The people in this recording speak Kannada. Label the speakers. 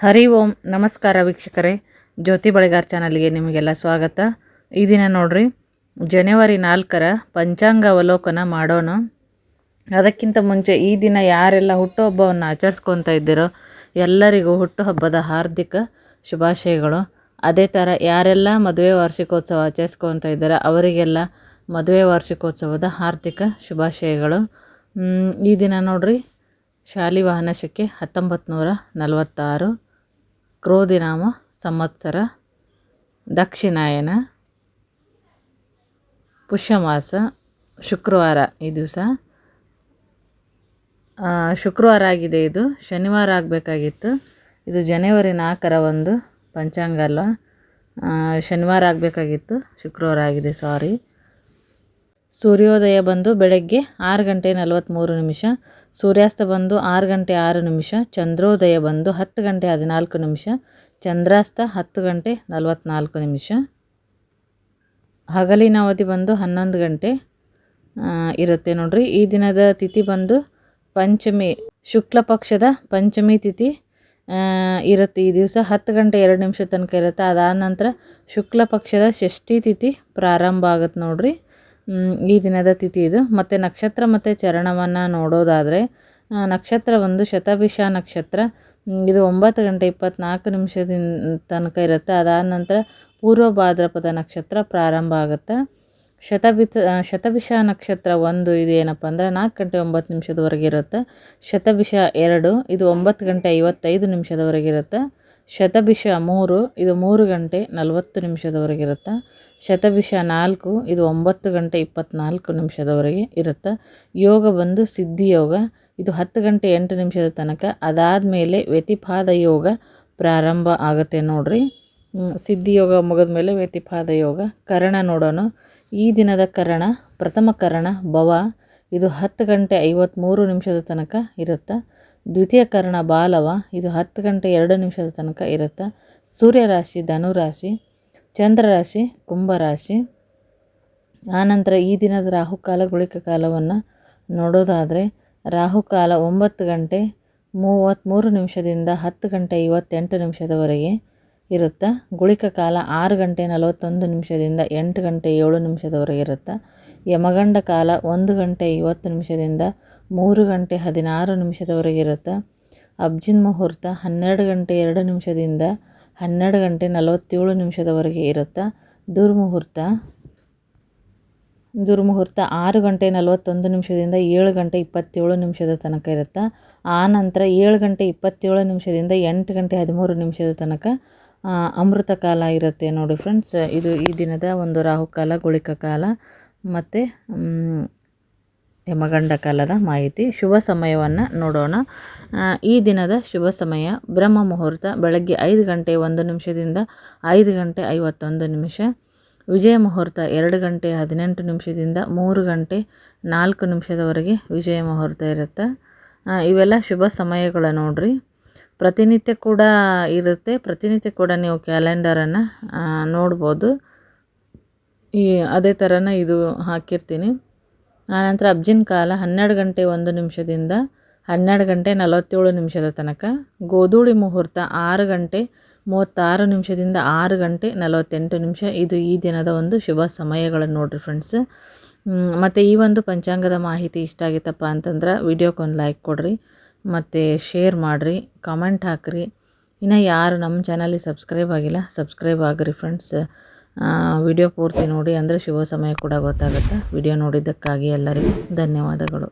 Speaker 1: ಹರಿ ಓಂ, ನಮಸ್ಕಾರ ವೀಕ್ಷಕರೇ. ಜ್ಯೋತಿ ಬಳಿಗಾರ್ ಚಾನಲ್ಗೆ ನಿಮಗೆಲ್ಲ ಸ್ವಾಗತ. ಈ ದಿನ ನೋಡ್ರಿ, ಜನವರಿ ನಾಲ್ಕರ ಪಂಚಾಂಗ ಅವಲೋಕನ ಮಾಡೋಣ. ಅದಕ್ಕಿಂತ ಮುಂಚೆ ಈ ದಿನ ಯಾರೆಲ್ಲ ಹುಟ್ಟುಹಬ್ಬವನ್ನು ಆಚರಿಸ್ಕೊತಾ ಇದ್ದೀರೋ ಎಲ್ಲರಿಗೂ ಹುಟ್ಟುಹಬ್ಬದ ಹಾರ್ದಿಕ ಶುಭಾಶಯಗಳು. ಅದೇ ಥರ ಯಾರೆಲ್ಲ ಮದುವೆ ವಾರ್ಷಿಕೋತ್ಸವ ಆಚರಿಸ್ಕೊತಾ ಇದ್ದಾರೋ ಅವರಿಗೆಲ್ಲ ಮದುವೆ ವಾರ್ಷಿಕೋತ್ಸವದ ಹಾರ್ದಿಕ ಶುಭಾಶಯಗಳು. ಈ ದಿನ ನೋಡ್ರಿ ಶಾಲಿವಾಹನ ಶಕೆ ಹತ್ತೊಂಬತ್ತು ನೂರ ನಲವತ್ತಾರು. ಕ್ರೋಧಿನಾಮ ಸಂವತ್ಸರ, ದಕ್ಷಿಣಾಯನ, ಪುಷ್ಯಮಾಸ, ಶುಕ್ರವಾರ ಈ ದಿವಸ. ಶುಕ್ರವಾರ ಆಗಿದೆ ಇದು. ಶನಿವಾರ ಆಗಬೇಕಾಗಿತ್ತು. ಇದು ಜನವರಿ ನಾಲ್ಕರ ಒಂದು ಪಂಚಾಂಗ ಅಲ್ಲ. ಶನಿವಾರ ಆಗಬೇಕಾಗಿತ್ತು. ಶುಕ್ರವಾರ ಆಗಿದೆ ಸಾರಿ ಸೂರ್ಯೋದಯ ಬಂದು ಬೆಳಗ್ಗೆ ಆರು ಗಂಟೆ ನಲವತ್ತ್ಮೂರು ನಿಮಿಷ, ಸೂರ್ಯಾಸ್ತ ಬಂದು ಆರು ಗಂಟೆ ಆರು ನಿಮಿಷ, ಚಂದ್ರೋದಯ ಬಂದು ಹತ್ತು ಗಂಟೆ ಹದಿನಾಲ್ಕು ನಿಮಿಷ, ಚಂದ್ರಾಸ್ತ ಹತ್ತು ಗಂಟೆ ನಲವತ್ತ್ನಾಲ್ಕು ನಿಮಿಷ. ಹಗಲಿನ ಅವಧಿ ಬಂದು ಹನ್ನೊಂದು ಗಂಟೆ ಇರುತ್ತೆ ನೋಡ್ರಿ. ಈ ದಿನದ ತಿಥಿ ಬಂದು ಪಂಚಮಿ, ಶುಕ್ಲ ಪಕ್ಷದ ಪಂಚಮಿ ತಿಥಿ ಇರುತ್ತೆ. ಈ ದಿವಸ ಹತ್ತು ಗಂಟೆ ಎರಡು ನಿಮಿಷ ತನಕ ಇರುತ್ತೆ. ಅದಾದ ನಂತರ ಶುಕ್ಲ ಪಕ್ಷದ ಷಷ್ಠಿ ತಿಥಿ ಪ್ರಾರಂಭ ಆಗುತ್ತೆ ನೋಡ್ರಿ. ಈ ದಿನದ ತಿಥಿ ಇದು. ಮತ್ತು ನಕ್ಷತ್ರ ಮತ್ತು ಚರಣವನ್ನು ನೋಡೋದಾದರೆ ನಕ್ಷತ್ರ ಒಂದು ಶತಭಿಷ ನಕ್ಷತ್ರ. ಇದು ಒಂಬತ್ತು ಗಂಟೆ ಇಪ್ಪತ್ತ್ನಾಲ್ಕು ನಿಮಿಷದಿಂದ ತನಕ ಇರುತ್ತೆ. ಅದಾದ ನಂತರ ಪೂರ್ವ ಭಾದ್ರಪದ ನಕ್ಷತ್ರ ಪ್ರಾರಂಭ ಆಗುತ್ತೆ. ಶತಭಿತ ಶತಭಿಷ ನಕ್ಷತ್ರ ಒಂದು ಇದು ಏನಪ್ಪ ಅಂದರೆ ನಾಲ್ಕು ಗಂಟೆ ಒಂಬತ್ತು ನಿಮಿಷದವರೆಗೆ ಇರುತ್ತೆ. ಶತಭಿಷ ಎರಡು, ಇದು ಒಂಬತ್ತು ಗಂಟೆ ಐವತ್ತೈದು ನಿಮಿಷದವರೆಗೆ ಇರುತ್ತೆ. ಶತಭಿಷ ಮೂರು, ಇದು ಮೂರು ಗಂಟೆ ನಲವತ್ತು ನಿಮಿಷದವರೆಗೆ ಇರುತ್ತೆ? ಶತಭಿಷ ನಾಲ್ಕು, ಇದು ಒಂಬತ್ತು ಗಂಟೆ ಇಪ್ಪತ್ತ್ನಾಲ್ಕು ನಿಮಿಷದವರೆಗೆ ಇರುತ್ತೆ? ಯೋಗ ಬಂದು ಸಿದ್ಧಿ ಯೋಗ, ಇದು ಹತ್ತು ಗಂಟೆ ಎಂಟು ನಿಮಿಷದ ತನಕ. ಅದಾದಮೇಲೆ ವ್ಯತಿಪಾದ ಯೋಗ ಪ್ರಾರಂಭ ಆಗುತ್ತೆ ನೋಡ್ರಿ. ಸಿದ್ಧಿ ಯೋಗ ಮುಗಿದ ಮೇಲೆ ವ್ಯತಿಪಾದ ಯೋಗ. ಕರಣ ನೋಡೋಣ. ಈ ದಿನದ ಕರಣ, ಪ್ರಥಮ ಕರಣ ಭವ, ಇದು ಹತ್ತು ಗಂಟೆ ಐವತ್ತ್ಮೂರು ನಿಮಿಷದ ತನಕ ಇರುತ್ತೆ? ದ್ವಿತೀಯ ಕರ್ಣ ಬಾಲವ, ಇದು ಹತ್ತು ಗಂಟೆ ಎರಡು ನಿಮಿಷದ ತನಕ ಇರುತ್ತೆ. ಸೂರ್ಯರಾಶಿ, ಧನುರಾಶಿ, ಚಂದ್ರರಾಶಿ, ಕುಂಭರಾಶಿ. ಆನಂತರ ಈ ದಿನದ ರಾಹುಕಾಲ ಗುಳಿಕ ಕಾಲವನ್ನು ನೋಡೋದಾದರೆ, ರಾಹುಕಾಲ ಒಂಬತ್ತು ಗಂಟೆ ಮೂವತ್ತ್ಮೂರು ನಿಮಿಷದಿಂದ ಹತ್ತು ಗಂಟೆ ಐವತ್ತೆಂಟು ನಿಮಿಷದವರೆಗೆ. ಇರುತ್ತೆ? ಗುಳಿಕ ಕಾಲ ಆರು ಗಂಟೆ ನಲವತ್ತೊಂದು ನಿಮಿಷದಿಂದ ಎಂಟು ಗಂಟೆ ಏಳು ನಿಮಿಷದವರೆಗೆ ಇರುತ್ತೆ? ಯಮಗಂಡ ಕಾಲ ಒಂದು ಗಂಟೆ ಐವತ್ತು ನಿಮಿಷದಿಂದ ಮೂರು ಗಂಟೆ ಹದಿನಾರು ನಿಮಿಷದವರೆಗೆ ಇರುತ್ತೆ? ಅಬ್ಜಿನ್ ಮುಹೂರ್ತ ಹನ್ನೆರಡು ಗಂಟೆ ಎರಡು ನಿಮಿಷದಿಂದ ಹನ್ನೆರಡು ಗಂಟೆ ನಲವತ್ತೇಳು ನಿಮಿಷದವರೆಗೆ ಇರುತ್ತೆ? ದುರ್ಮುಹೂರ್ತ. ದುರ್ಮುಹೂರ್ತ ಆರು ಗಂಟೆ ನಲವತ್ತೊಂದು ನಿಮಿಷದಿಂದ ಏಳು ಗಂಟೆ ಇಪ್ಪತ್ತೇಳು ನಿಮಿಷದ ತನಕ ಇರುತ್ತೆ? ಆ ನಂತರ ಏಳು ಗಂಟೆ ಇಪ್ಪತ್ತೇಳು ನಿಮಿಷದಿಂದ ಎಂಟು ಗಂಟೆ ಹದಿಮೂರು ನಿಮಿಷದ ತನಕ ಅಮೃತ ಕಾಲ ಇರುತ್ತೆ ನೋಡಿ ಫ್ರೆಂಡ್ಸ್ ಇದು ಈ ದಿನದ ಒಂದು ರಾಹುಕಾಲ ಗುಳಿಕ ಕಾಲ ಮತ್ತು ಯಮಗಂಡ ಕಾಲದ ಮಾಹಿತಿ. ಶುಭ ಸಮಯವನ್ನು ನೋಡೋಣ. ಈ ದಿನದ ಶುಭ ಸಮಯ ಬ್ರಹ್ಮ ಮುಹೂರ್ತ ಬೆಳಗ್ಗೆ ಐದು ಗಂಟೆ ಒಂದು ನಿಮಿಷದಿಂದ ಐದು ಗಂಟೆ ಐವತ್ತೊಂದು ನಿಮಿಷ. ವಿಜಯ ಮುಹೂರ್ತ ಎರಡು ಗಂಟೆ ಹದಿನೆಂಟು ನಿಮಿಷದಿಂದ ಮೂರು ಗಂಟೆ ನಾಲ್ಕು ನಿಮಿಷದವರೆಗೆ ವಿಜಯ ಮುಹೂರ್ತ ಇರುತ್ತೆ. ಇವೆಲ್ಲ ಶುಭ ಸಮಯಗಳು ನೋಡ್ರಿ. ಪ್ರತಿನಿತ್ಯ ಕೂಡ ಇರುತ್ತೆ. ಪ್ರತಿನಿತ್ಯ ಕೂಡ ನೀವು ಕ್ಯಾಲೆಂಡರನ್ನು ನೋಡ್ಬೋದು. ಈ, ಅದೇ ಥರನೇ ಇದು ಹಾಕಿರ್ತೀನಿ. ಆನಂತರ ಅಬ್ಜಿನ ಕಾಲ ಹನ್ನೆರಡು ಗಂಟೆ ಒಂದು ನಿಮಿಷದಿಂದ ಹನ್ನೆರಡು ಗಂಟೆ ನಲವತ್ತೇಳು ನಿಮಿಷದ ತನಕ. ಗೋಧೂಳಿ ಮುಹೂರ್ತ ಆರು ಗಂಟೆ ಮೂವತ್ತಾರು ನಿಮಿಷದಿಂದ ಆರು ಗಂಟೆ ನಲವತ್ತೆಂಟು ನಿಮಿಷ. ಇದು ಈ ದಿನದ ಒಂದು ಶುಭ ಸಮಯಗಳನ್ನು ನೋಡಿರಿ ಫ್ರೆಂಡ್ಸ್ ಮತ್ತು ಈ ಒಂದು ಪಂಚಾಂಗದ ಮಾಹಿತಿ ಇಷ್ಟ ಆಗಿತ್ತಪ್ಪ ಅಂತಂದ್ರೆ ವಿಡಿಯೋಕ್ಕೊಂದು ಲೈಕ್ ಕೊಡಿರಿ. ಮತ್ತು ಶೇರ್ ಮಾಡಿರಿ ಕಾಮೆಂಟ್ ಹಾಕಿರಿ. ಇನ್ನು ಯಾರು ನಮ್ಮ ಚಾನಲಿಗೆ ಸಬ್ಸ್ಕ್ರೈಬ್ ಆಗಿಲ್ಲ ಸಬ್ಸ್ಕ್ರೈಬ್ ಆಗಿರಿ ಫ್ರೆಂಡ್ಸ್ ವಿಡಿಯೋ ಪೂರ್ತಿ ನೋಡಿ, ಅಂದರೆ ಶುಭ ಸಮಯ ಕೂಡ ಗೊತ್ತಾಗುತ್ತೆ. ವಿಡಿಯೋ ನೋಡಿದ್ದಕ್ಕಾಗಿ ಎಲ್ಲರಿಗೂ ಧನ್ಯವಾದಗಳು.